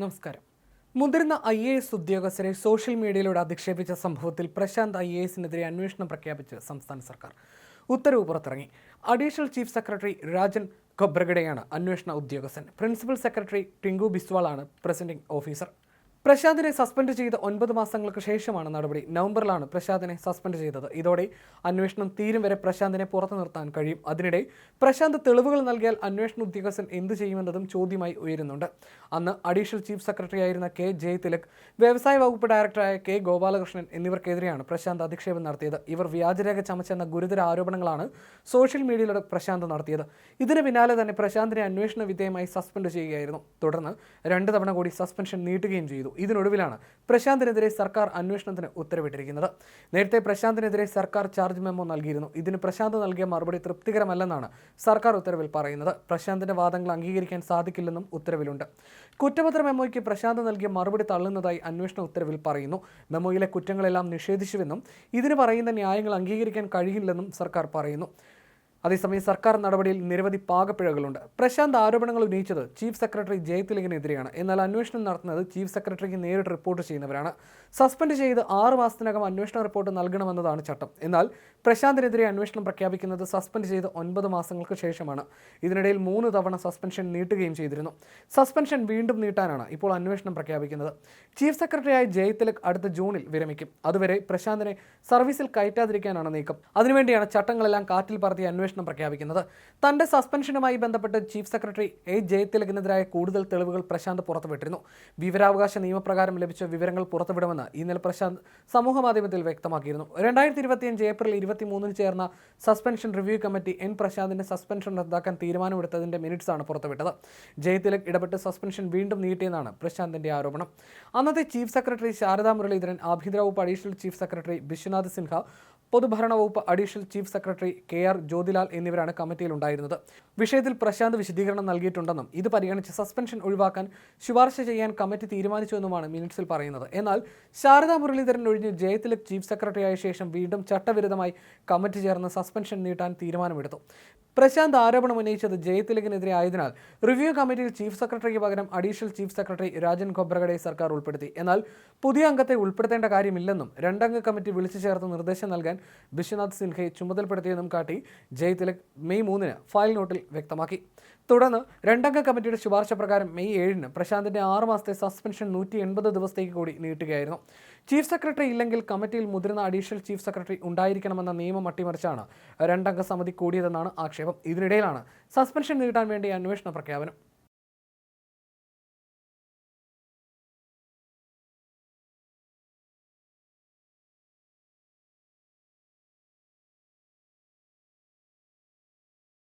നമസ്കാരം. മുതിർന്ന I A S ഉദ്യോഗസ്ഥരെ സോഷ്യൽ മീഡിയയിലൂടെ അധിക്ഷേപിച്ച സംഭവത്തിൽ പ്രശാന്ത് ഐ എ എസിനെതിരെ അന്വേഷണം പ്രഖ്യാപിച്ച് സംസ്ഥാന സർക്കാർ ഉത്തരവ് പുറത്തിറങ്ങി. അഡീഷണൽ ചീഫ് സെക്രട്ടറി രാജൻ ഖൊബ്രഗഡെയാണ് അന്വേഷണ ഉദ്യോഗസ്ഥൻ. പ്രിൻസിപ്പൽ സെക്രട്ടറി ടിങ്കു ബിസ്വാളാണ് പ്രസിഡിംഗ് ഓഫീസർ. പ്രശാന്തിനെ സസ്പെൻഡ് ചെയ്ത് ഒൻപത് മാസങ്ങൾക്ക് ശേഷമാണ് നടപടി. നവംബറിലാണ് പ്രശാന്തിനെ സസ്പെൻഡ് ചെയ്തത്. ഇതോടെ അന്വേഷണം തീരും വരെ പ്രശാന്തിനെ പുറത്തു നിർത്താൻ കഴിയും. അതിനിടെ പ്രശാന്ത് തെളിവുകൾ നൽകിയാൽ അന്വേഷണ ഉദ്യോഗസ്ഥൻ എന്ത് ചെയ്യുമെന്നതും ചോദ്യമായി ഉയരുന്നുണ്ട്. അന്ന് അഡീഷണൽ ചീഫ് സെക്രട്ടറി ആയിരുന്ന കെ ജയ് തിലക് വ്യവസായ വകുപ്പ് ഡയറക്ടറായ കെ ഗോപാലകൃഷ്ണൻ എന്നിവർക്കെതിരെയാണ് പ്രശാന്ത് അധിക്ഷേപം നടത്തിയത്. ഇവർ വ്യാജരേഖ ചമച്ചെന്ന ഗുരുതര ആരോപണങ്ങളാണ് സോഷ്യൽ മീഡിയയിലൂടെ പ്രശാന്ത് നടത്തിയത്. ഇതിന് പിന്നാലെ തന്നെ പ്രശാന്തിനെ അന്വേഷണ വിധേയമായി സസ്പെൻഡ് ചെയ്യുകയായിരുന്നു. തുടർന്ന് രണ്ട് തവണ കൂടി സസ്പെൻഷൻ നീട്ടുകയും ചെയ്തു. ഇതിനൊടുവിലാണ് പ്രശാന്തിനെതിരെ സർക്കാർ അന്വേഷണത്തിന് ഉത്തരവിട്ടിരിക്കുന്നത്. നേരത്തെ പ്രശാന്തിനെതിരെ സർക്കാർ ചാർജ് മെമ്മോ നൽകിയിരുന്നു. ഇതിന് പ്രശാന്ത് നൽകിയ മറുപടി തൃപ്തികരമല്ലെന്നാണ് സർക്കാർ ഉത്തരവിൽ പറയുന്നത്. പ്രശാന്തിന്റെ വാദങ്ങൾ അംഗീകരിക്കാൻ സാധിക്കില്ലെന്നും ഉത്തരവിലുണ്ട്. കുറ്റപത്ര മെമ്മോയ്ക്ക് പ്രശാന്ത് നൽകിയ മറുപടി തള്ളുന്നതായി അന്വേഷണ ഉത്തരവിൽ പറയുന്നു. മെമ്മോയിലെ കുറ്റങ്ങളെല്ലാം നിഷേധിച്ചുവെന്നും ഇതിന് പറയുന്ന ന്യായങ്ങൾ അംഗീകരിക്കാൻ കഴിയില്ലെന്നും സർക്കാർ പറയുന്നു. അതേസമയം സർക്കാർ നടപടിയിൽ നിരവധി പാകപ്പിഴകളുണ്ട്. പ്രശാന്ത് ആരോപണങ്ങൾ ഉന്നയിച്ചത് ചീഫ് സെക്രട്ടറി ജയതിലകിനെതിരെയാണ് എന്നാൽ അന്വേഷണം നടത്തുന്നത് ചീഫ് സെക്രട്ടറിക്ക് നേരിട്ട് റിപ്പോർട്ട് ചെയ്യുന്നവരാണ്. സസ്പെൻഡ് ചെയ്ത് ആറ് മാസത്തിനകം അന്വേഷണ റിപ്പോർട്ട് നൽകണമെന്നതാണ് ചട്ടം. എന്നാൽ പ്രശാന്തിനെതിരെ അന്വേഷണം പ്രഖ്യാപിക്കുന്നത് സസ്പെൻഡ് ചെയ്ത് ഒൻപത് മാസങ്ങൾക്ക് ശേഷമാണ്. ഇതിനിടയിൽ മൂന്ന് തവണ സസ്പെൻഷൻ നീട്ടുകയും ചെയ്തിരുന്നു. സസ്പെൻഷൻ വീണ്ടും നീട്ടാനാണ് ഇപ്പോൾ അന്വേഷണം പ്രഖ്യാപിക്കുന്നത്. ചീഫ് സെക്രട്ടറിയായ ജയതിലക് അടുത്ത ജൂണിൽ വിരമിക്കും. അതുവരെ പ്രശാന്തിനെ സർവീസിൽ കയറ്റാതിരിക്കാനാണ് നീക്കം. അതിനുവേണ്ടിയാണ് ചട്ടങ്ങളെല്ലാം കാറ്റിൽ പറത്തിയ അന്വേഷണം പ്രഖ്യാപിക്കുന്നത്. തന്റെ സസ്പെൻഷനുമായി ബന്ധപ്പെട്ട് ചീഫ് സെക്രട്ടറി എ ജയതിലകിനെതിരായ കൂടുതൽ തെളിവുകൾ പ്രശാന്ത് പുറത്തുവിട്ടിരുന്നു. വിവരാവകാശ നിയമപ്രകാരം ലഭിച്ച വിവരങ്ങൾ പുറത്തുവിടുമെന്ന് ഇന്നലെ പ്രശാന്ത് സമൂഹമാധ്യമത്തിൽ വ്യക്തമാക്കിയിരുന്നു. രണ്ടായിരത്തി ഇരുപത്തിയഞ്ച് ഏപ്രിൽ ഇരുപത്തിമൂന്നിന് ചേർന്ന സസ്പെൻഷൻ റിവ്യൂ കമ്മിറ്റി എൻ പ്രശാന്തിന്റെ സസ്പെൻഷൻ റദ്ദാക്കാൻ തീരുമാനമെടുത്തതിന്റെ മിനിറ്റ്സ് ആണ് പുറത്തുവിട്ടത്. ജയതിലക് ഇടപെട്ട് സസ്പെൻഷൻ വീണ്ടും നീട്ടിയെന്നാണ് പ്രശാന്തിന്റെ ആരോപണം. അന്നത്തെ ചീഫ് സെക്രട്ടറി ശാരദാ മുരളീധരൻ ആഭ്യന്തര വകുപ്പ് additional chief secretary Biswanath Sinha പൊതുഭരണ വകുപ്പ് additional chief secretary K R Jyothilal എന്നിവരാണ് കമ്മിറ്റിയിൽ ഉണ്ടായിരുന്നത് വിഷയത്തിൽ പ്രശാന്ത് വിശദീകരണം നൽകിയിട്ടുണ്ടെന്നും ഇത് പരിഗണിച്ച് സസ്പെൻഷൻ ഒഴിവാക്കാൻ ശുപാർശ ചെയ്യാൻ കമ്മിറ്റി തീരുമാനിച്ചുവെന്നുമാണ് മിനിറ്റ്സിൽ പറയുന്നത്. എന്നാൽ ശാരദാ മുരളീധരൻ ഒഴിഞ്ഞ് ജയതിലക് ചീഫ് സെക്രട്ടറിയായ ശേഷം വീണ്ടും ചട്ടവിരുദ്ധമായി കമ്മിറ്റി ചേർന്ന് സസ്പെൻഷൻ നീട്ടാൻ തീരുമാനമെടുത്തു. പ്രശാന്ത് ആരോപണം ഉന്നയിച്ചത് ജയതിലകിനെതിരെ ആയതിനാൽ റിവ്യൂ കമ്മിറ്റിയിൽ ചീഫ് സെക്രട്ടറിക്ക് പകരം additional chief secretary Rajan Khobragade സർക്കാർ ഉൾപ്പെടുത്തി. എന്നാൽ പുതിയ അംഗത്തെ ഉൾപ്പെടുത്തേണ്ട കാര്യമില്ലെന്നും രണ്ടംഗ കമ്മിറ്റി വിളിച്ചു ചേർത്ത് നിർദ്ദേശം നൽകാൻ വിശ്വനാഥ് സിൻഹയെ ചുമതലപ്പെടുത്തിയെന്നും കാട്ടി ജയതിലക് മെയ് മൂന്നിന് ഫയൽ നോട്ടിൽ വ്യക്തമാക്കി. തുടർന്ന് രണ്ടംഗ കമ്മിറ്റിയുടെ ശുപാർശ പ്രകാരം മെയ് ഏഴിന് പ്രശാന്തിന്റെ ആറ് മാസത്തെ സസ്പെൻഷൻ നൂറ്റി എൺപത് ദിവസത്തേക്ക് കൂടി നീട്ടുകയായിരുന്നു. ചീഫ് സെക്രട്ടറി ഇല്ലെങ്കിൽ കമ്മിറ്റിയിൽ മുതിർന്ന അഡീഷണൽ ചീഫ് സെക്രട്ടറി ഉണ്ടായിരിക്കണമെന്ന നിയമം അട്ടിമറിച്ചാണ് രണ്ടംഗ സമിതി കൂടിയതെന്നാണ് ആക്ഷേപം ഇതിനിടയിലാണ്. സസ്പെൻഷൻ നീട്ടാൻ വേണ്ടി അന്വേഷണ പ്രഖ്യാപനം.